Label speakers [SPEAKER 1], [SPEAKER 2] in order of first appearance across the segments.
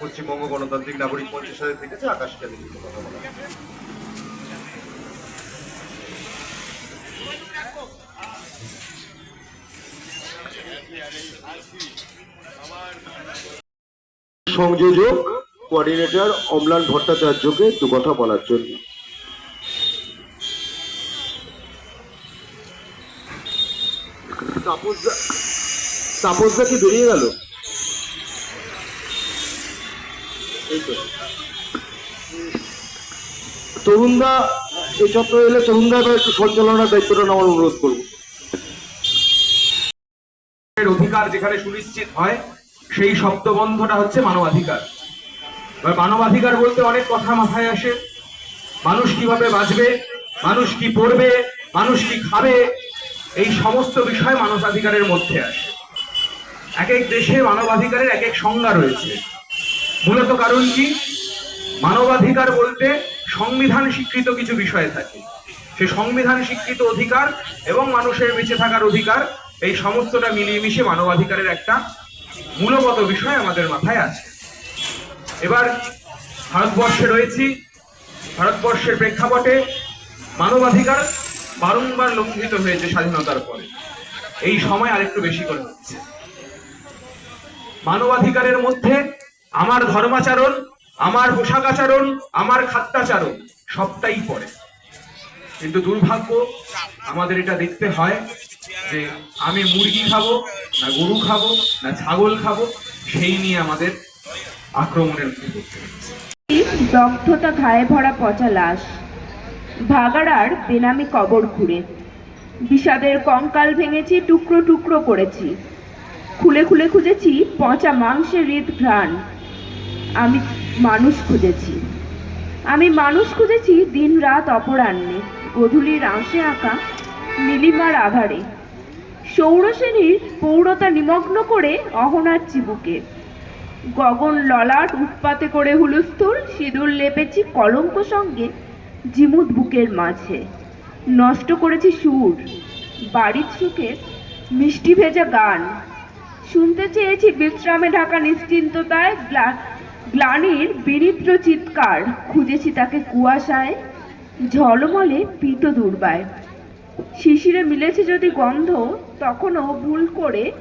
[SPEAKER 1] পশ্চিমবঙ্গ গণতান্ত্রিক নাগরিক সাথে থেকেছে আকাশকে আমি কথা বলা। সংযোজক, কোঅর্ডিনেটর অম্লান ভট্টাচার্যকে দু কথা বলার জন্য। তাপসদা তাপসদা কি বেরিয়ে গেল এই তো তরুণদা এই চত্বরে এলে তরুণদা এবার একটু সঞ্চালনার দায়িত্বটা নেওয়ার অনুরোধ করব।
[SPEAKER 2] অধিকার যেখানে সুনিশ্চিত হয়, সেই শব্দবন্ধটা হচ্ছে মানবাধিকার। এবার মানবাধিকার বলতে অনেক কথা মাথায় আসে। মানুষ কীভাবে বাঁচবে, মানুষ কি পড়বে, মানুষ কি খাবে, এই সমস্ত বিষয় মানবাধিকারের মধ্যে আসে। এক এক দেশে মানবাধিকারের এক এক সংজ্ঞা রয়েছে। মূলত কারণ কি? মানবাধিকার বলতে সংবিধান স্বীকৃত কিছু বিষয় থাকে। সে সংবিধান স্বীকৃত অধিকার এবং মানুষের বেঁচে থাকার অধিকার, এই সমস্তটা মিলিয়ে মিশে মানবাধিকারের একটা মূলগত বিষয় আমাদের মাথায় আছে। এবার ভারতবর্ষে রয়েছি। ভারতবর্ষের প্রেক্ষাপটে মানবাধিকার বারংবার লঙ্ঘিত হয়েছে স্বাধীনতার পরে। এই সময় আরেকটু বেশি করে হচ্ছে। মানবাধিকারের মধ্যে আমার ধর্মাচরণ, আমার পোশাক আচরণ, আমার খাদ্যাচরণ, সবটাই পড়ে কিন্তু দুর্ভাগ্য, আমাদের এটা দেখতে হয় যে আমি মুরগি খাব, না গরু খাব, না ছাগল খাব, সেই নিয়ে আমাদের আক্রমণের
[SPEAKER 3] দগ্ধতা ঘায়ে ভরা পচা লাশ। ভাগাড়ার বেনামি কবর খুঁড়ে বিষাদের কঙ্কাল ভেঙেছি, টুকরো টুকরো করেছি। খুলে খুলে খুঁজেছি পচা মাংসের হৃদ ঘ্রাণ। আমি মানুষ খুঁজেছি। আমি মানুষ খুঁজেছি দিন রাত অপরাহ্নে, গধূলির আঁশে আঁকা নীলিমার আধারে। সৌরসেনীর পৌরতা নিমগ্ন করে অহনার চিবুকে। গগন ললাট উৎপাতে করে হুলস্থুল, সিঁদুর লেপেছি কলঙ্ক সঙ্গে জিমুত বুকের মাঝে। নষ্ট করেছি সুর, বাড়ির সুখের মিষ্টি ভেজা গান। শুনতে চেয়েছি বিশ্রামে ঢাকা নিশ্চিন্ততায় গ্লা- গ্লানির বিনিদ্র চিৎকার খুঁজেছি তাকে কুয়াশায়, ঝলমলে পিত দুর্বায়। শিশিরে মিলেছে যদি গন্ধ, তখনও ভুল করে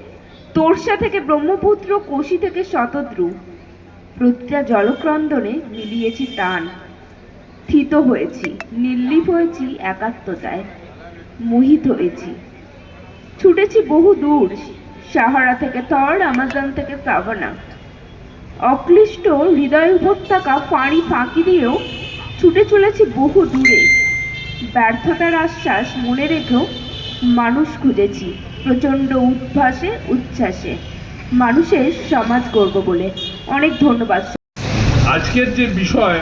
[SPEAKER 3] তোরসা থেকে ব্রহ্মপুত্র, কোশি থেকে শতদ্রু। প্রতিটা জলক্রন্দনে মিলিয়েছি টান থিত হয়েছি, নির্লিপ হয়েছি একাত্মতায়, মোহিত হয়েছি। ছুটেছি বহু দূর সাহারা থেকে থর, আমাজন থেকে সাভানা অক্লিষ্ট হৃদয় উপত্যকা ফাঁড়ি ফাঁকি দিয়েও ছুটে চলেছি বহু দূরে। ব্যর্থতার আশ্বাস মনে রেখেও মানুষ খুঁজেছি, প্রচণ্ড উদ্ভাসে, উচ্ছ্বাসে। মানুষের সমাজ গর্ব বলে। অনেক ধন্যবাদ।
[SPEAKER 4] আজকের যে বিষয়,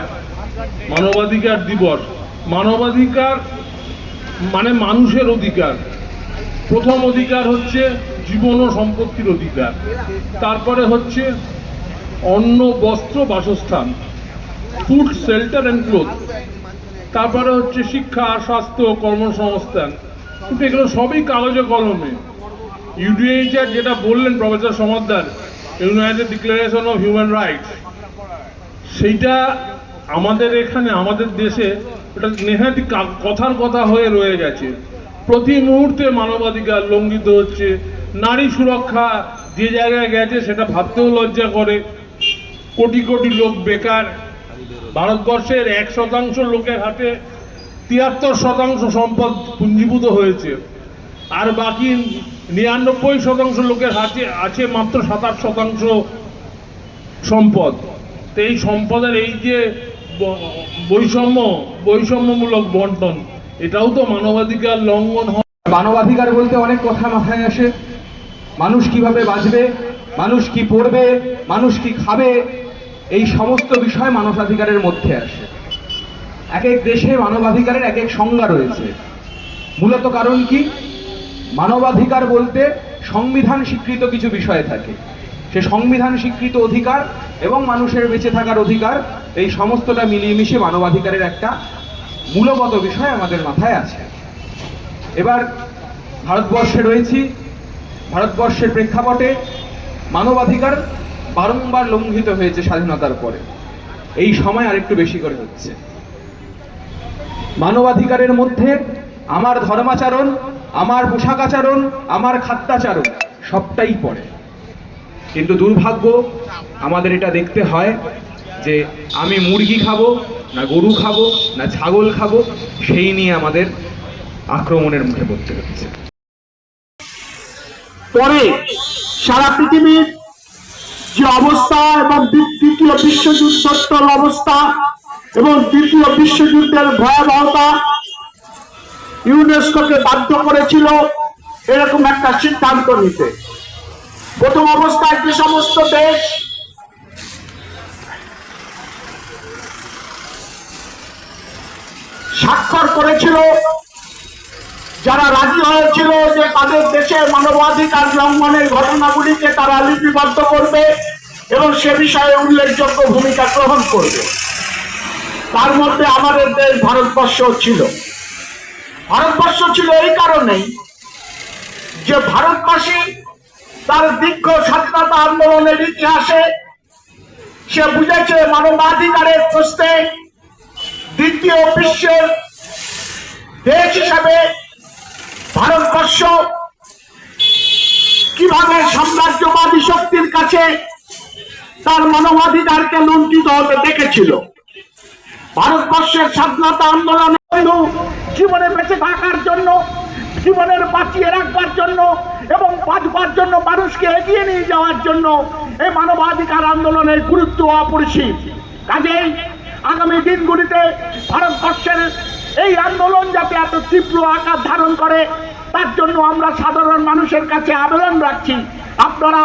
[SPEAKER 4] মানবাধিকার দিবস, মানবাধিকার মানে মানুষের অধিকার। প্রথম অধিকার হচ্ছে জীবন ও সম্পত্তির অধিকার। তারপরে হচ্ছে অন্ন, বস্ত্র, বাসস্থান ফুড শেল্টার অ্যান্ড ক্লোথ তারপরে হচ্ছে শিক্ষা, স্বাস্থ্য, কর্মসংস্থান। কিন্তু এগুলো সবই কাগজে কলমে। ইউডিএইচআর যেটা বললেন professor Samaddar united declaration of human rights সেইটা আমাদের এখানে, আমাদের দেশে ওটা নেহাতি কথার কথা হয়ে রয়ে গেছে। প্রতি মুহূর্তে মানবাধিকার লঙ্ঘিত হচ্ছে। নারী সুরক্ষা যে জায়গায় গেছে, সেটা ভাবতেও লজ্জা করে। কোটি কোটি লোক বেকার। ভারতবর্ষের এক শতাংশ লোকের হাতে তিয়াত্তর শতাংশ সম্পদ পুঞ্জীভূত হয়েছে। আর বাকি নিরানব্বই শতাংশ লোকের হাতে আছে মাত্র সাতাশ শতাংশ সম্পদ। তো এই সম্পদের এই যে বৈষম্য, বৈষম্যমূলক বন্টন, এটাও তো মানবাধিকার লঙ্ঘন হয়।
[SPEAKER 2] মানবাধিকার বলতে অনেক কথা মাথায় আসে। মানুষ কীভাবে বাঁচবে? মানুষ কি পড়বে? মানুষ কি খাবে? এই সমস্ত বিষয় মানবাধিকারের মধ্যে আসে। এক এক দেশে মানবাধিকারের এক এক সংজ্ঞা রয়েছে। মূলত কারণ কি? মানবাধিকার বলতে সংবিধান স্বীকৃত কিছু বিষয় থাকে। সে সংবিধান স্বীকৃত অধিকার এবং মানুষের বেঁচে থাকার অধিকার, এই সমস্তটা মিলিয়ে মিশে মানবাধিকারের একটা মূলগত বিষয় আমাদের মাথায় আছে। এবার ভারতবর্ষে রয়েছি। ভারতবর্ষের প্রেক্ষাপটে মানবাধিকার বারংবার লঙ্ঘিত হয়েছে স্বাধীনতার পরে। এই সময় আরেকটু বেশি করে হচ্ছে। মানবাধিকারের মধ্যে আমার ধর্মাচরণ, আমার পোশাকাচরণ আমার খাদ্যাচরণ সবটাই পড়ে। কিন্তু দুর্ভাগ্য, আমাদের এটা দেখতে হয় যে আমি মুরগি খাব, না গরু খাব, না ছাগল খাব, সেই নিয়ে আমাদের আক্রমণের মুখে পড়তে হচ্ছে।
[SPEAKER 5] পরে সারা পৃথিবীর যে অবস্থা এবং দ্বি- দ্বিতীয় বিশ্বযুদ্ধোত্তর অবস্থা এবং দ্বিতীয় বিশ্বযুদ্ধের ভয়াবহতা ইউনেস্কোকে বাধ্য করেছিল এরকম একটা সিদ্ধান্ত নিতে। প্রথম অবস্থায় যে সমস্ত দেশ স্বাক্ষর করেছিল যারা রাজি হয়েছিল যে তাদের দেশের মানবাধিকার লঙ্ঘনের ঘটনাগুলিকে তারা লিপিবদ্ধ করবে এবং সে বিষয়ে উল্লেখযোগ্য ভূমিকা গ্রহণ করবে। তার মধ্যে আমাদের দেশ ভারতবর্ষ ছিল। ভারতবর্ষ ছিল এই কারণেই যে ভারতবাসী তার দীর্ঘ স্বাধীনতা আন্দোলনের ইতিহাসে সে বুঝেছে মানবাধিকারের প্রশ্নে দ্বিতীয় বিশ্বের দেশ হিসাবে ভারতবর্ষ কীভাবে সাম্রাজ্যবাদী শক্তির কাছে তার মানবাধিকারকে লুণ্ঠিত হতে দেখেছিল? ভারতবর্ষের স্বাধীনতা আন্দোলন জীবনে বেঁচে থাকার জন্য, জীবনের বাঁচিয়ে রাখবার জন্য এবং বাঁচবার জন্য মানুষকে এগিয়ে নিয়ে যাওয়ার জন্য এই মানবাধিকার আন্দোলনের গুরুত্ব অপরিসীম। কাজেই আগামী দিনগুলিতে ভারতবর্ষের এই আন্দোলন যাতে এত তীব্র আকার ধারণ করে তার জন্য আমরা সাধারণ মানুষের কাছে আবেদন রাখছি। আপনারা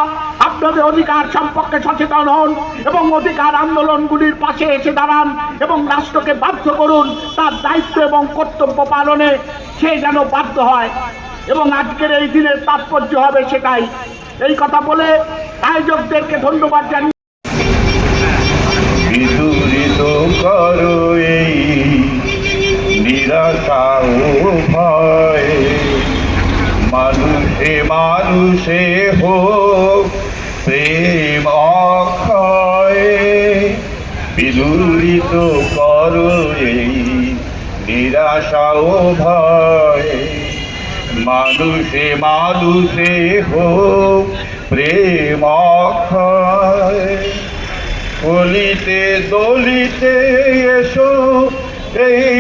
[SPEAKER 5] আপনাদের অধিকার সম্পর্কে সচেতন হন এবং অধিকার আন্দোলনগুলির পাশে এসে দাঁড়ান এবং রাষ্ট্রকে বাধ্য করুন তার দায়িত্ব এবং কর্তব্য পালনে সে যেন বাধ্য হয়। এবং আজকের এই দিনের তাৎপর্য হবে সেটাই। এই কথা বলে আয়োজকদেরকে ধন্যবাদ
[SPEAKER 6] নিরাশা ও ভয় মানুষে মানুষে হোক প্রেম অক্ষয়। বিদূরিত করো এই নিরাশা ও ভয়। মানুষে মানুষে হোক প্রেম অক্ষয়। কলিতে দলিতে এসো এই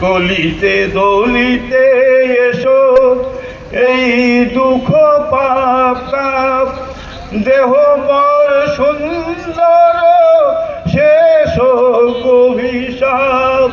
[SPEAKER 6] কলিতে দলিতে এসো। এই দুঃখ পাপ তাপ দেহ বড় সুন্দর শেষ অভিশাপ।